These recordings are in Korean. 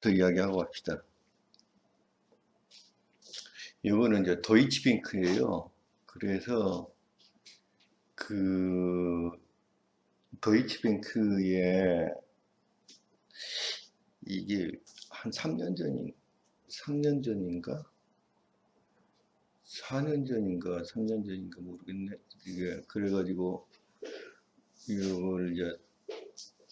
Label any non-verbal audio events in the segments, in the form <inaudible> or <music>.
더 이야기하고 합시다. 이거는 이제 도이치뱅크예요. 그래서 그 도이치뱅크에 이게 한 3년 전인 3년 전인가 4년 전인가 3년 전인가 모르겠네. 이게 그래가지고 이걸 이제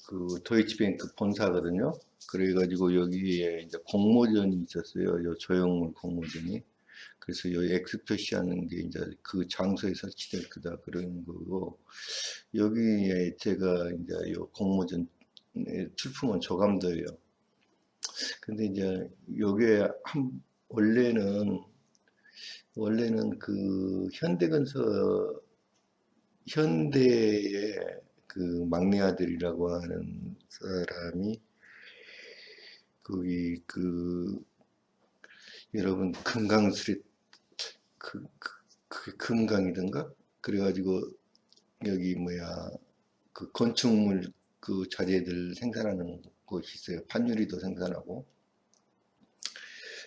그 도이치뱅크 본사거든요. 그래가지고 여기에 이제 공모전이 있었어요. 요 조형물 공모전이. 그래서 요 엑스표시 하는 게 이제 그 장소에 설치될 거다 그런 거고 여기에 제가 이제 요 공모전 출품은 조감도예요. 근데 이제 요게 한 원래는 원래는 그 현대건설 현대의 그 막내 아들이라고 하는 사람이 거기 그 여러분 금강 수리 그, 그, 그 금강이던가? 그래가지고 여기 뭐야 그 건축물 그 자재들 생산하는 곳이 있어요. 판유리도 생산하고.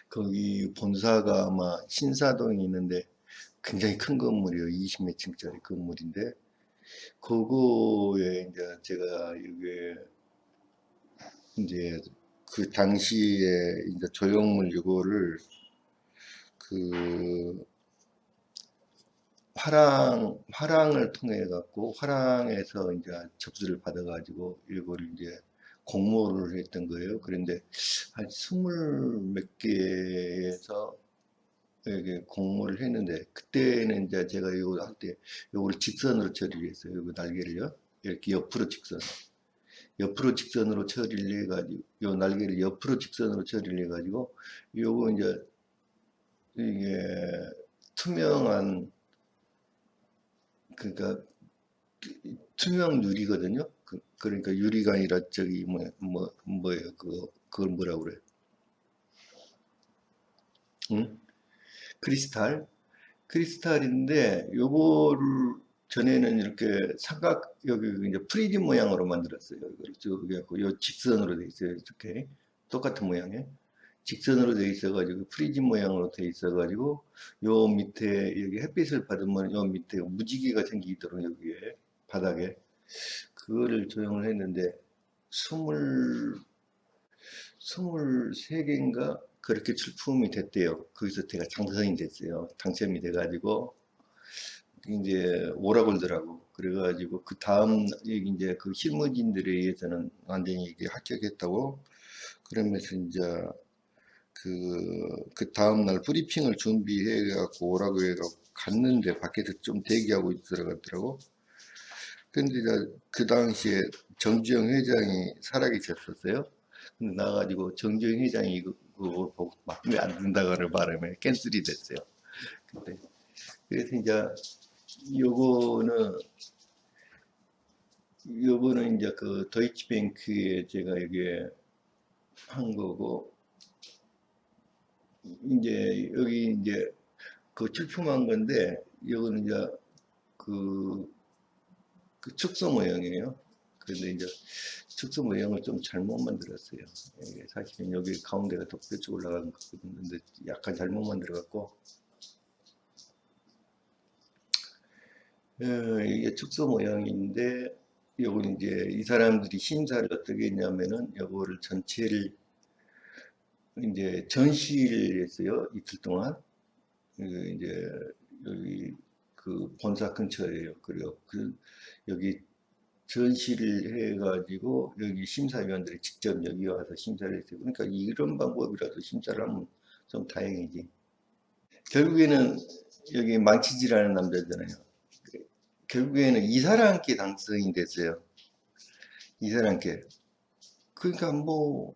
거기 본사가 아마 신사동에 있는데 굉장히 큰 건물이에요. 20몇 층짜리 건물인데. 그거에 이제 제가 이게 이제 그 당시에 이제 조형물 이거를 그 화랑 화랑을 통해 갖고 화랑에서 이제 접수를 받아 가지고 이거를 이제 공모를 했던 거예요. 그런데 한 스물 몇 개에서 이게 공모를 했는데 그때는 이제 제가 이거 할 때 이걸 직선으로 처리를 했어요. 이거 날개를요. 이렇게 옆으로 직선. 옆으로 직선으로 처리를 해가지고 요 날개를 옆으로 직선으로 처리를 해가지고 요거 이제 이게 투명한 그러니까 투명 유리거든요. 그, 그러니까 유리가 아니라 저기 뭐, 뭐 뭐예요? 그 그걸 뭐라 그래? 응? 크리스탈 크리스탈인데 요거를 전에는 이렇게 삼각 여기 이제 프리즘 모양으로 만들었어요. 이걸 쭉 해갖고 요 직선으로 돼 있어요. 이렇게 똑같은 모양에 직선으로 돼 있어가지고 프리즘 모양으로 돼 있어가지고 요 밑에 여기 햇빛을 받으면 요 밑에 무지개가 생기도록 여기에 바닥에 그거를 조형을 했는데 스물 스물세 개인가 그렇게 출품이 됐대요. 거기서 제가 당선이 됐어요. 당첨이 돼가지고 이제 오라고 그러더라고. 그래가지고 그 다음 이제 그 실무진들에 의해서는 완전히 이게 합격했다고 그러면서 이제 그, 그 다음날 브리핑을 준비해갖고 오라고 해갖고 갔는데 밖에서 좀 대기하고 있더라고. 근데 그 당시에 정주영 회장이 살아계셨었어요. 근데 나가지고 정주영 회장이 그거 보고 마음에 안 든다고 바람에 캔슬이 됐어요. 근데 그래서 이제 요거는 요거는 이제 그 도이치뱅크에 제가 여기에 한 거고 이제 여기 이제 그 출품한 건데 이거는 이제 그, 그 축소 모형이에요. 그런데 이제 축소 모형을 좀 잘못 만들었어요. 사실은 여기 가운데가 더 뾰족 올라가는 거거든요. 근데 약간 잘못 만들어 갖고 어, 이게 축소 모양인데 요건 이제 이 사람들이 심사를 어떻게 했냐면은 요거를 전체를 이제 전시를 했어요 이틀 동안. 그 이제 여기 그 본사 근처에요. 그리고 그 여기 전시를 해가지고 여기 심사위원들이 직접 여기 와서 심사를 했어요. 그러니까 이런 방법이라도 심사를 하면 좀 다행이지. 결국에는 여기 망치질하는 남자잖아요 결국에는 이 사람께 당선이 됐어요. 이 사람께. 그러니까 뭐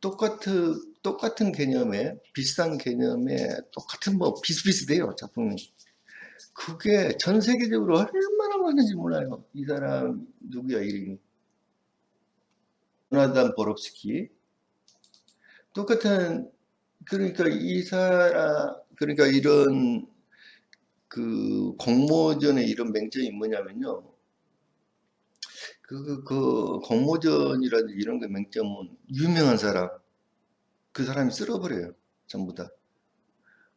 똑같은 똑같은 개념에 비슷한 개념에 똑같은 뭐 비슷비슷해요 작품이. 그게 전 세계적으로 얼마나 많은지 몰라요. 이 사람 누구야 이름이? 조나단 보롭스키. 똑같은 그러니까 이 사람 그러니까 이런 그 공모전의 이런 맹점이 뭐냐면요. 그, 그 공모전이라든지 이런 게 맹점은 유명한 사람, 그 사람이 쓸어버려요. 전부 다.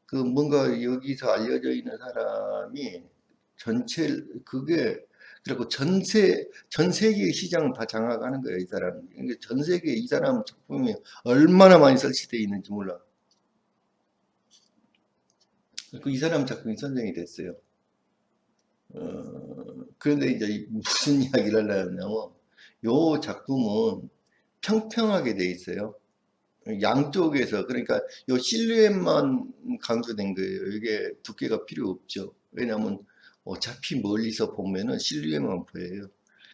그 뭔가 여기서 알려져 있는 사람이 전체 그게 그리고 전세 전 세계 시장을 다 장악하는 거예요, 이 사람. 이게 전 세계 이 사람 작품이 얼마나 많이 설치되어 있는지 몰라. 그 이 사람 작품이 선정이 됐어요. 어, 그런데 이제 이 무슨 <laughs> 이야기를 하려냐면 요 작품은 평평하게 돼 있어요. 양쪽에서 그러니까 요 실루엣만 강조된 거예요. 이게 두께가 필요 없죠. 왜냐하면 어차피 멀리서 보면은 실루엣만 보여요.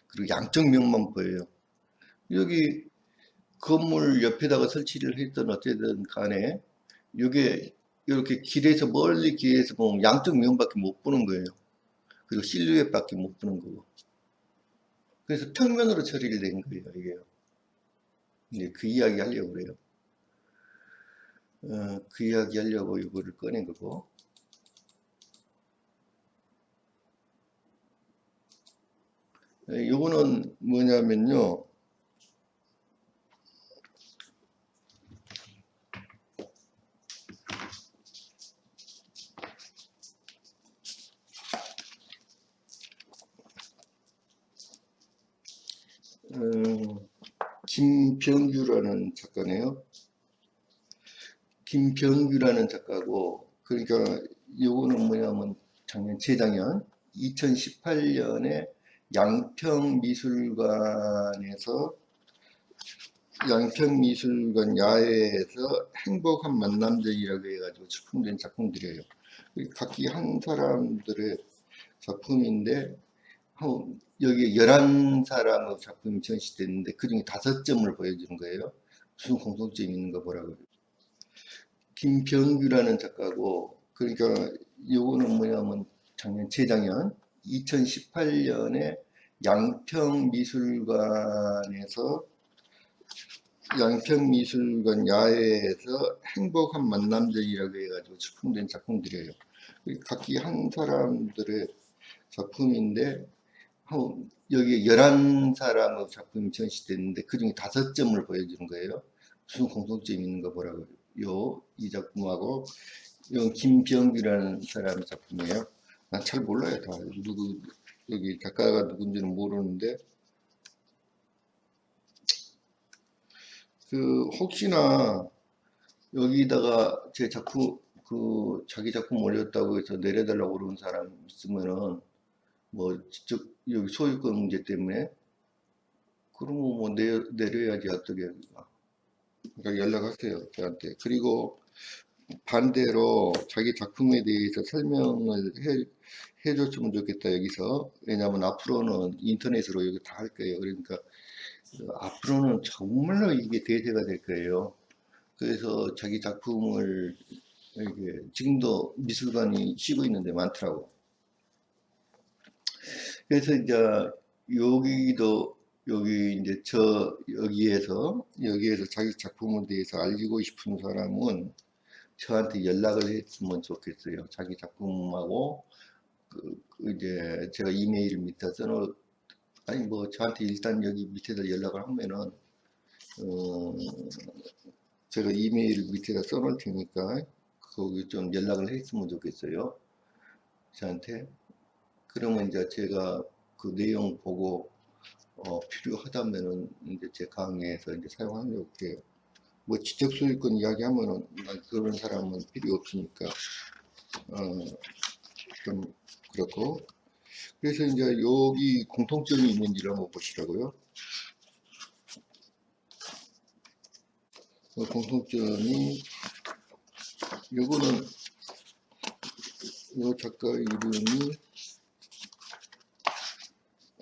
그리고 양쪽 면만 보여요. 여기 건물 옆에다가 설치를 했던 어쨌든 간에 이게 이렇게 길에서 멀리 길에서 보면 양쪽 면밖에 못 보는 거예요. 그리고 실루엣밖에 못 보는 거고. 그래서 평면으로 처리를 된 거예요, 이게. 이제 그 이야기 하려고 그래요. 어, 그 이야기 하려고 이거를 꺼낸 거고. 에, 요거는 뭐냐면요. 어, 김병규라는 작가네요. 김병규라는 작가고, 그러니까 요거는 뭐냐면 작년, 재작년 2018년에 양평미술관에서 양평미술관 야외에서 행복한 만남전이라고 해가지고 출품된 작품들이에요. 각기 한 사람들의 작품인데 한- 여기 11사람의 작품이 전시됐는데 그 중에 다섯 점을 보여주는 거예요. 무슨 공통점이 있는가 보라고. 김병규라는 작가고 그러니까 요거는 뭐냐면 작년 재작년 2018년에 양평미술관에서 양평미술관 야외에서 행복한 만남전이라고 해가지고 출품된 작품들이에요. 각기 한 사람들의 작품인데 한- 여기 11사람의 작품이 전시됐는데 그 중에 다섯 점을 보여주는 거예요. 무슨 공통점이 있는가 보라고. 요, 이 작품하고, 요 김병규라는 사람의 작품이에요. 난 잘 몰라요, 다. 누구, 여기 작가가 누군지는 모르는데, 그, 혹시나 여기다가 제 작품, 그, 자기 작품 올렸다고 해서 내려달라고 그러는 사람 있으면은, 뭐, 직접, 여기 소유권 문제 때문에, 그러면 뭐, 내, 내려야지, 어떻게. 그러니까 연락하세요, 저한테. 그리고 반대로 자기 작품에 대해서 설명을 해, 해줬으면 좋겠다, 여기서. 왜냐면 앞으로는 인터넷으로 여기 다 할 거예요. 그러니까 어, 앞으로는 정말로 이게 대세가 될 거예요. 그래서 자기 작품을 이게 지금도 미술관이 쉬고 있는데 많더라고. 그래서 이제 여기도 여기 이제 저 여기에서 여기에서 자기 작품에 대해서 알리고 싶은 사람은 저한테 연락을 했으면 좋겠어요. 자기 작품하고 그, 그 이제 제가 이메일 밑에 써놓 아니 뭐 저한테 일단 여기 밑에다 연락을 하면은 어 제가 이메일 밑에다 써놓을 테니까 거기 좀 연락을 했으면 좋겠어요. 저한테 그러면 이제 제가 그 내용 보고 어, 필요하다면은 이제 제 강의에서 이제 사용하려고 해요. 뭐 지적 소유권 이야기하면은 난 그런 사람은 필요 없으니까 어, 좀 그렇고 그래서 이제 여기 공통점이 있는지를 한번 보시라고요. 그 공통점이 요거는 요 작가 이름이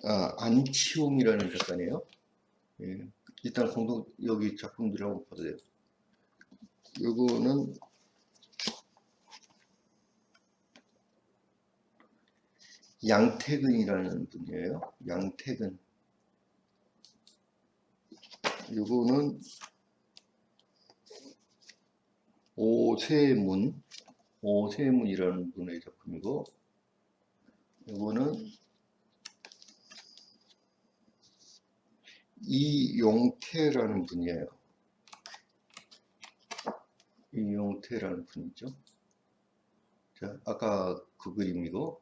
아, 안치홍이라는 작가네요. 예. 일단 공동 여기 작품들 한번 보세요. 요거는 양태근이라는 분이에요. 양태근. 요거는 오세문, 오세문이라는 분의 작품이고, 요거는 이용태라는 분이에요. 이용태라는 분이죠. 자, 아까 그 그림이고.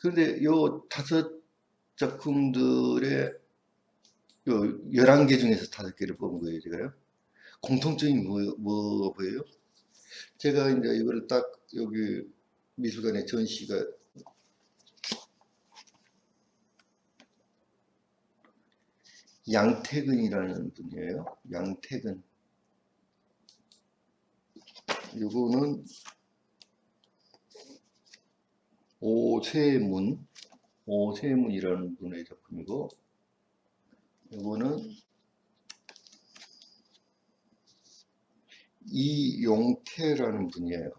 그런데 요 다섯 작품들의 요 11개 중에서 다섯 개를 뽑은 거예요, 제가요. 공통점이 뭐, 뭐 보여요? 제가 이제 이거를 딱 여기 미술관에 전시가 양태근이라는 분이에요. 양태근. 요거는 오세문, 오세문이라는 분의 작품이고, 요거는 이용태라는 분이에요.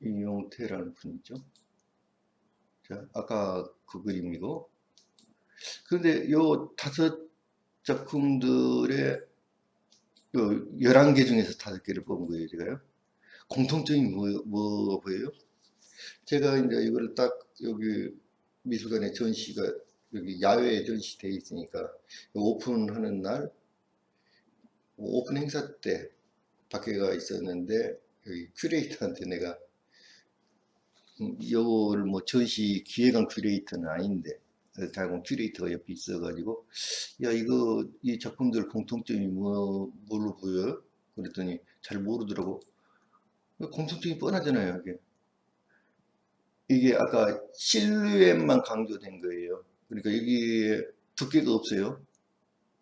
이용태라는 분이죠. 자, 아까 그 그림이고. 그런데 요 다섯 작품들의 요 11개 중에서 다섯 개를 뽑은 거예요, 제가요. 공통점이 뭐, 뭐 보여요? 제가 이제 이거를 딱 여기 미술관에 전시가 여기 야외에 전시되어 있으니까 오픈하는 날 오픈 행사 때 밖에가 있었는데 여기 큐레이터한테 내가 음, 이거를 뭐 전시 기획한 큐레이터는 아닌데 다른 큐레이터가 옆에 있어가지고 야 이거 이 작품들 공통점이 뭐 뭘로 보여요? 그랬더니 잘 모르더라고. 공통점이 뻔하잖아요. 이게 이게 아까 실루엣만 강조된 거예요. 그러니까 여기에 두께가 없어요.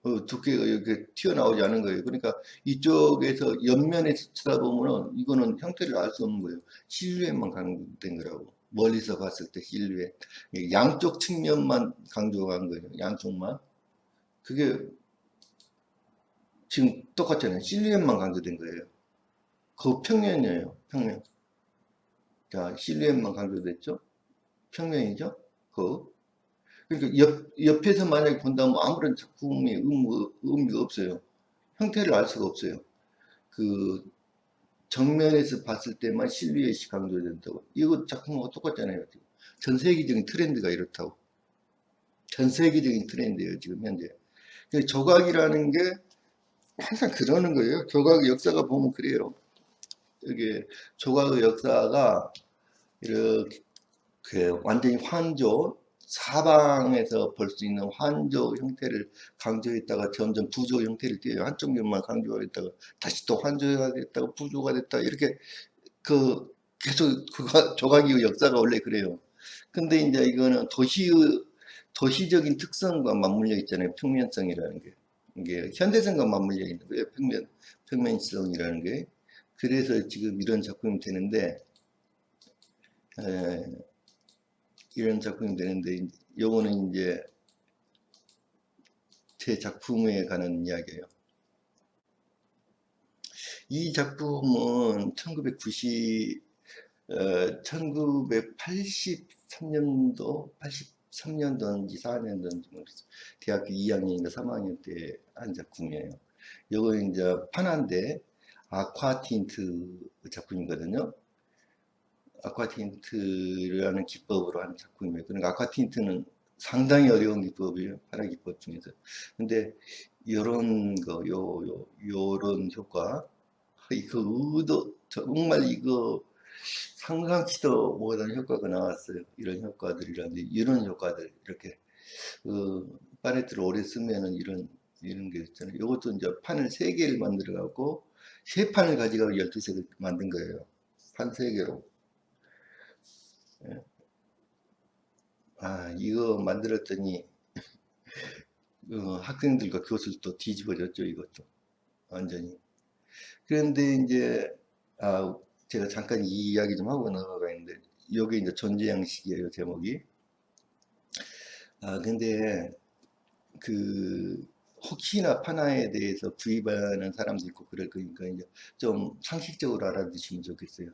어, 두께가 이렇게 튀어나오지 않은 거예요. 그러니까 이쪽에서 옆면에서 쳐다보면은 이거는 형태를 알 수 없는 거예요. 실루엣만 강조된 거라고. 멀리서 봤을 때 실루엣. 이게 양쪽 측면만 강조한 거예요. 양쪽만. 그게 지금 똑같잖아요. 실루엣만 강조된 거예요. 그 평면이에요. 평면. 자, 실루엣만 강조됐죠? 평면이죠? 그. 그러니까 옆, 옆에서 만약에 본다면 아무런 작품의 의무, 의미가 없어요. 형태를 알 수가 없어요. 그 정면에서 봤을 때만 실루엣이 강조된다고. 이거 작품하고 똑같잖아요. 전 세계적인 트렌드가 이렇다고. 전 세계적인 트렌드예요. 지금 현재. 그 조각이라는 게 항상 그러는 거예요. 조각의 역사가 보면 그래요. 이게 조각의 역사가 이렇게 그 완전히 환조 사방에서 볼 수 있는 환조 형태를 강조했다가 점점 부조 형태를 띄어요. 한쪽 면만 강조했다가 다시 또 환조가 됐다가 부조가 됐다 이렇게 그 계속 그 <laughs> 조각의 역사가 원래 그래요. 근데 이제 이거는 도시의 도시적인 특성과 맞물려 있잖아요. 평면성이라는 게 이게 현대성과 맞물려 있는 거예요. 평면 평면성이라는 게 그래서 지금 이런 작품이 되는데 에, 이런 작품이 되는데 요거는 이제 제 작품에 관한 이야기예요. 이 작품은 1990 어, 1983년도 83년도인지 4년도인지 모르겠어요. 대학교 2학년인가 3학년 때 한 작품이에요. 요거 이제 파나인데 아쿠아틴트 작품이거든요. 아쿠아틴트라는 기법으로 하는 작품이에요. 그러니까 아쿠아틴트는 상당히 어려운 기법이에요. 파라 기법 중에서. 근데 요런 거, 요, 요, 요런 효과. 이거 의도, 정말 이거 상상치도 못한 효과가 나왔어요. 이런 효과들이라든지, 이런 효과들, 이렇게. 그, 파레트를 오래 쓰면은 이런, 이런 게 있잖아요. 요것도 이제 판을 3개를 만들어 갖고, 세 판을 가지고 12색을 만든 거예요. 판 3개로. 아, 이거 만들었더니 <laughs> 어, 학생들과 교수를 또 뒤집어졌죠, 이것도. 완전히. 그런데 이제 아, 제가 잠깐 이 이야기 좀 하고 넘어가 있는데 여기 이제 존재 양식이에요, 제목이. 아, 근데 그 혹시나 파나에 대해서 구입하는 사람도 있고 그럴 거니까 이제 좀 상식적으로 알아두시면 좋겠어요.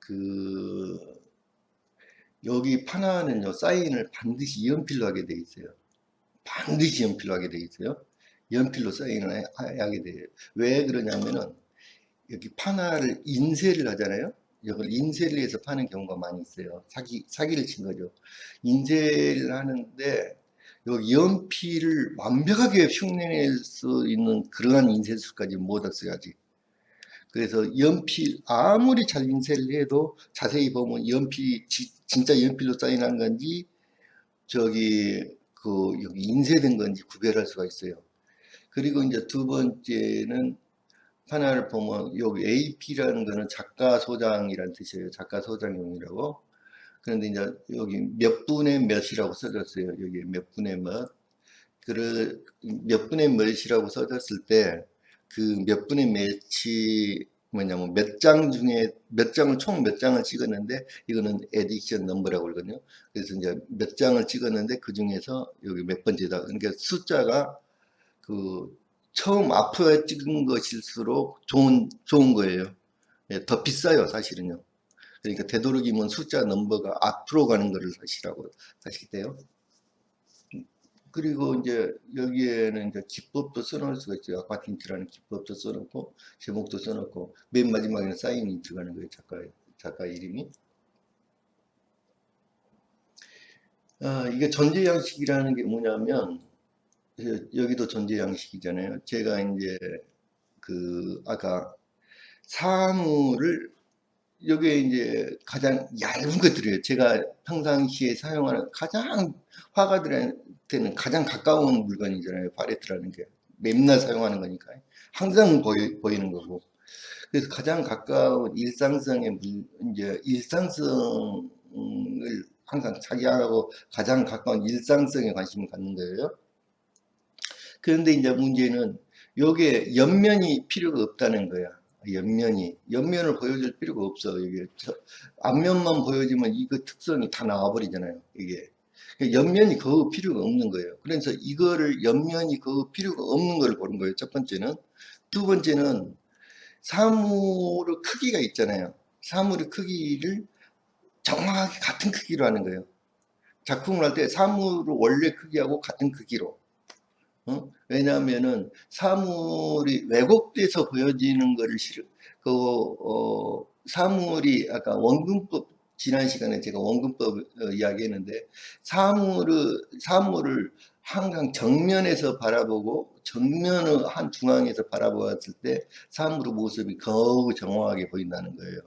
그 여기 파나는요 사인을 반드시 연필로 하게 돼 있어요. 반드시 연필로 하게 돼 있어요. 연필로 사인을 하게 돼요. 왜 그러냐면은 여기 파나를 인쇄를 하잖아요. 이걸 인쇄를 해서 파는 경우가 많이 있어요. 사기 사기를 친 거죠. 인쇄를 하는데 요 연필을 완벽하게 흉내낼 수 있는 그러한 인쇄술까지 못 왔어요 아직. 그래서 연필 아무리 잘 인쇄를 해도 자세히 보면 연필이 지- 진짜 연필로 사인한 건지 저기 그 여기 인쇄된 건지 구별할 수가 있어요. 그리고 이제 두 번째는 하나를 보면 여기 AP라는 거는 작가 소장이라는 뜻이에요. 작가 소장용이라고. 그런데 이제 여기 몇 분의 몇이라고 써졌어요. 여기 몇 분의 몇. 그몇 분의 몇이라고 써졌을 때 그 몇 분의 몇이 뭐냐면 몇 장 중에 몇 장을 총 몇 장을 찍었는데 이거는 에디션 넘버라고 그러거든요. 그래서 이제 몇 장을 찍었는데 그 중에서 여기 몇 번째다. 그러니까 숫자가 그 처음 앞에 찍은 것일수록 좋은 좋은 거예요. 예, 더 비싸요, 사실은요. 그러니까 되도록이면 숫자 넘버가 앞으로 가는 거를 사시라고 하시겠대요. 그리고 이제 여기에는 이제 기법도 써놓을 수가 있어요. 아쿠아틴트라는 기법도 써놓고 제목도 써놓고 맨 마지막에는 사인이 들어가는 거예요. 작가 작가 이름이. 아, 이게 전제 양식이라는 게 뭐냐면 그 여기도 전제 양식이잖아요. 제가 이제 그 아까 사물을 여기에 이제 가장 얇은 것들이에요. 제가 평상시에 사용하는 가장 화가 들 한테는 가장 가까운 물건이잖아요. 팔레트라는 게 맨날 사용하는 거니까 항상 보이, 보이는 거고. 그래서 가장 가까운 일상성의 물, 이제 일상성을 항상 자기하고 가장 가까운 일상성에 관심을 갖는 거예요. 그런데 이제 문제는 요게 옆면이 필요가 없다는 거야. 옆면이 옆면을 보여줄 필요가 없어 이게 저- 앞면만 보여주면 이거 특성이 다 나와버리잖아요 이게 그러니까 옆면이 그 필요가 없는 거예요 그래서 이거를 옆면이 그 필요가 없는 걸 보는 거예요 첫 번째는 두 번째는 사물의 크기가 있잖아요 사물의 크기를 정확하게 같은 크기로 하는 거예요 작품을 할 때 사물의 원래 크기하고 같은 크기로 어? 왜냐하면은 사물이 왜곡돼서 보여지는 싫어. 그, 어, 사물이 아까 원근법 지난 시간에 제가 원근법 어, 이야기했는데 사물을 사물을 항상 정면에서 바라보고 정면의 한 중앙에서 바라보았을 때 사물의 모습이 더욱 정확하게 보인다는 거예요.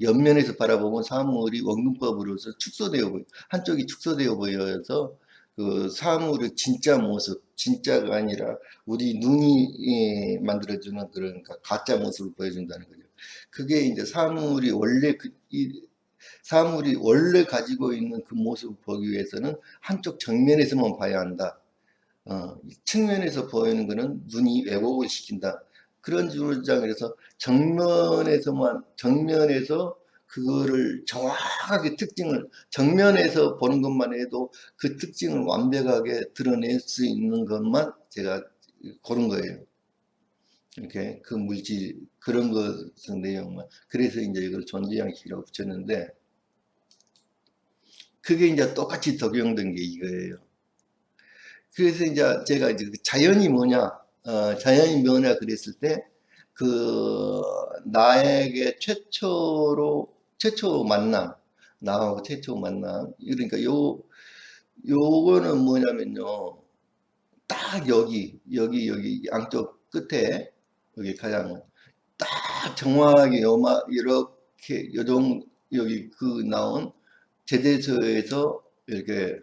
옆면에서 바라보면 사물이 원근법으로서 축소되어 보여 한쪽이 축소되어 보여서 그 사물의 진짜 모습, 진짜가 아니라 우리 눈이 예, 만들어주는 그런 가- 가짜 모습을 보여준다는 거죠. 그게 이제 사물이 원래 그, 이, 사물이 원래 가지고 있는 그 모습을 보기 위해서는 한쪽 정면에서만 봐야 한다. 어, 측면에서 보이는 거는 눈이 왜곡을 시킨다. 그런 주장에서 정면에서만 정면에서 그거를 정확하게 특징을 정면에서 보는 것만 해도 그 특징을 완벽하게 드러낼 수 있는 것만 제가 고른 거예요. 이렇게 그 물질 그런 것의 내용만 그래서 이제 이걸 존재양식이라고 붙였는데 그게 이제 똑같이 적용된 게 이거예요. 그래서 이제 제가 이제 그 자연이 뭐냐, 어, 자연이 뭐냐 그랬을 때 그 나에게 최초로 최초 만남, 나하고 최초 만남. 그러니까 요 요거는 뭐냐면요, 딱 여기 여기 여기 양쪽 끝에 여기 가장 딱 정확하게 요마 이렇게 요정 여기 그 나온 제재서에서 이렇게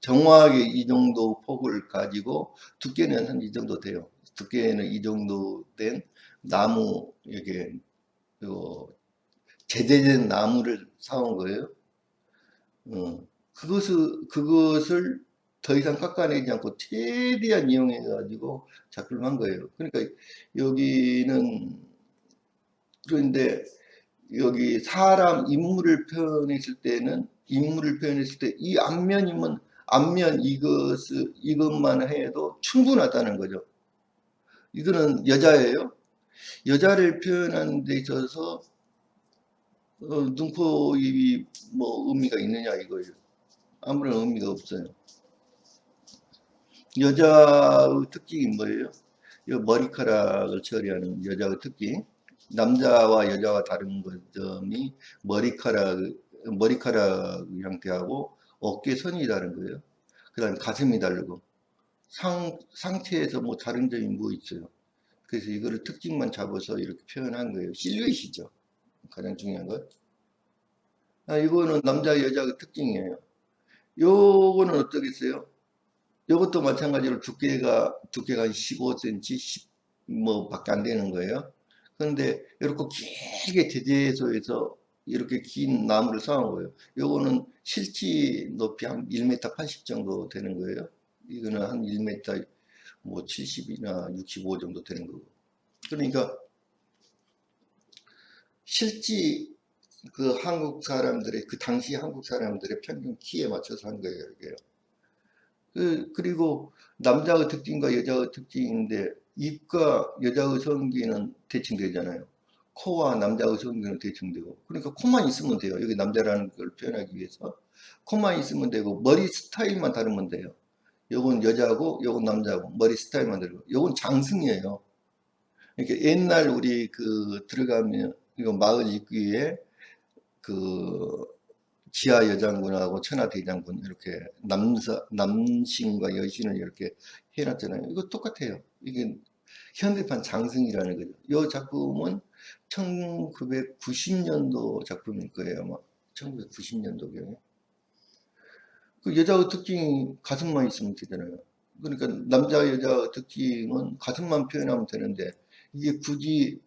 정확하게 이 정도 폭을 가지고 두께는 한 이 정도 돼요. 두께는 이 정도 된 나무 이렇게 요 제재된 나무를 사온 거예요. 어, 그것을 그것을 더 이상 깎아내지 않고 최대한 이용해 가지고 작품을 한 거예요. 그러니까 여기는 그런데 여기 사람 인물을 표현했을 때는 인물을 표현했을 때 이 앞면이면 앞면 이것을 이것만 해도 충분하다는 거죠. 이거는 여자예요. 여자를 표현하는 데 있어서 어, 눈코 입이 뭐 의미가 있느냐 이거예요. 아무런 의미가 없어요. 여자의 특징이 뭐예요? 이 머리카락을 처리하는 여자의 특징. 남자와 여자와 다른 점이 머리카락, 머리카락 형태하고 어깨 선이 다른 거예요. 그 다음 가슴이 다르고 상 상체에서 뭐 다른 점이 뭐 있어요. 그래서 이거를 특징만 잡아서 이렇게 표현한 거예요. 실루엣이죠. 가장 중요한 건. 아, 이거는 남자 여자 그 특징이에요. 요거는 어떠겠어요? 요것도 마찬가지로 두께가 두께가 한 15cm 10 뭐 밖에 안 되는 거예요. 그런데 이렇게 길게 제재소에서 이렇게 긴 나무를 쌓은 거예요. 요거는 실지 높이 한 1m 80 정도 되는 거예요. 이거는 한 1m 뭐 70이나 65 정도 되는 거고. 그러니까 실지 그 한국 사람들의 그 당시 한국 사람들의 평균 키에 맞춰서 한 거예요, 이게요. 그, 그리고 남자의 특징과 여자의 특징인데 입과 여자의 성기는 대칭되잖아요. 코와 남자의 성기는 대칭되고 그러니까 코만 있으면 돼요. 여기 남자라는 걸 표현하기 위해서 코만 있으면 되고 머리 스타일만 다르면 돼요. 요건 여자고 요건 남자고 머리 스타일만 다르고 요건 장승이에요. 그러니까 옛날 우리 그 들어가면 이거 마을 입구에 그 지하 여장군하고 천하 대장군 이렇게 남사 남신과 여신을 이렇게 해놨잖아요. 이거 똑같아요. 이게 현대판 장승이라는 거죠. 이 작품은 1990년도 작품일 거예요. 아마 1990년도경에. 그 여자의 특징이 가슴만 있으면 되잖아요. 그러니까 남자 여자 특징은 가슴만 표현하면 되는데 이게 굳이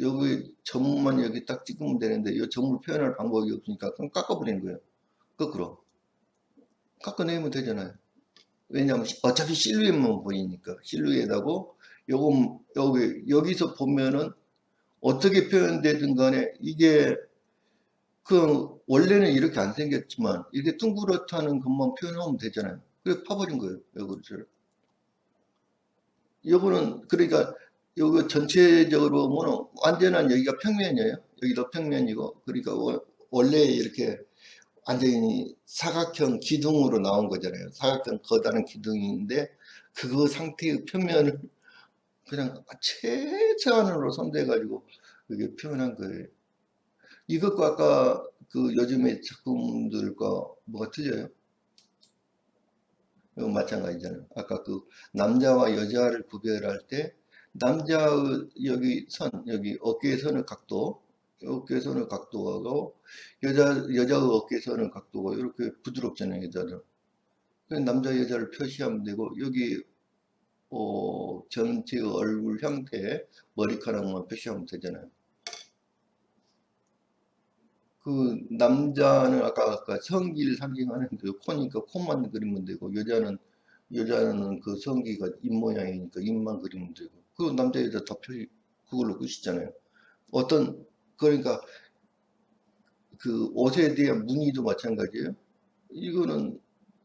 여기 점만 여기 딱 찍으면 되는데 이 점을 표현할 방법이 없으니까 그럼 깎아버리는 거예요. 거꾸로. 깎아내면 되잖아요. 왜냐하면 어차피 실루엣만 보이니까 실루엣하고 요거 여기 여기서 보면은 어떻게 표현되든 간에 이게 그 원래는 이렇게 안 생겼지만 이렇게 둥그렇다는 것만 표현하면 되잖아요. 그래서 파버린 거예요. 요거를. 요거는 그러니까 요거 전체적으로 보면 완전한 여기가 평면이에요. 여기도 평면이고 그러니까 워- 원래 이렇게 완전히 사각형 기둥으로 나온 거잖아요. 사각형 거다란 기둥인데 그거 상태의 표면을 그냥 최소한으로 손대가지고 이게 표현한 거예요. 이것과 아까 그 요즘의 작품들과 뭐가 틀려요? 이거 마찬가지잖아요. 아까 그 남자와 여자를 구별할 때 남자의 여기 선, 여기 어깨 선의 각도, 어깨 선의 각도하고 여자 여자의 어깨 선의 각도가 이렇게 부드럽잖아요, 여자는. 그래서 남자 여자를 표시하면 되고 여기 어, 전체 얼굴 형태 머리카락만 표시하면 되잖아요. 그 남자는 아까 아까 성기를 상징하는 그 코니까 코만 그리면 되고 여자는 여자는 그 성기가 입 모양이니까 입만 그리면 되고 그 남자 여자 다 표시 그걸로 끝이잖아요. 어떤 그러니까 그 옷에 대한 무늬도 마찬가지예요. 이거는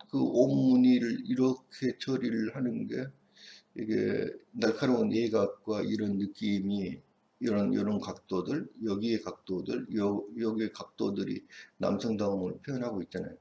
그 옷 무늬를 이렇게 처리를 하는 게 이게 날카로운 예각과 이런 느낌이 이런 이런 각도들 여기의 각도들 요 여기의 각도들이 남성다움을 표현하고 있잖아요.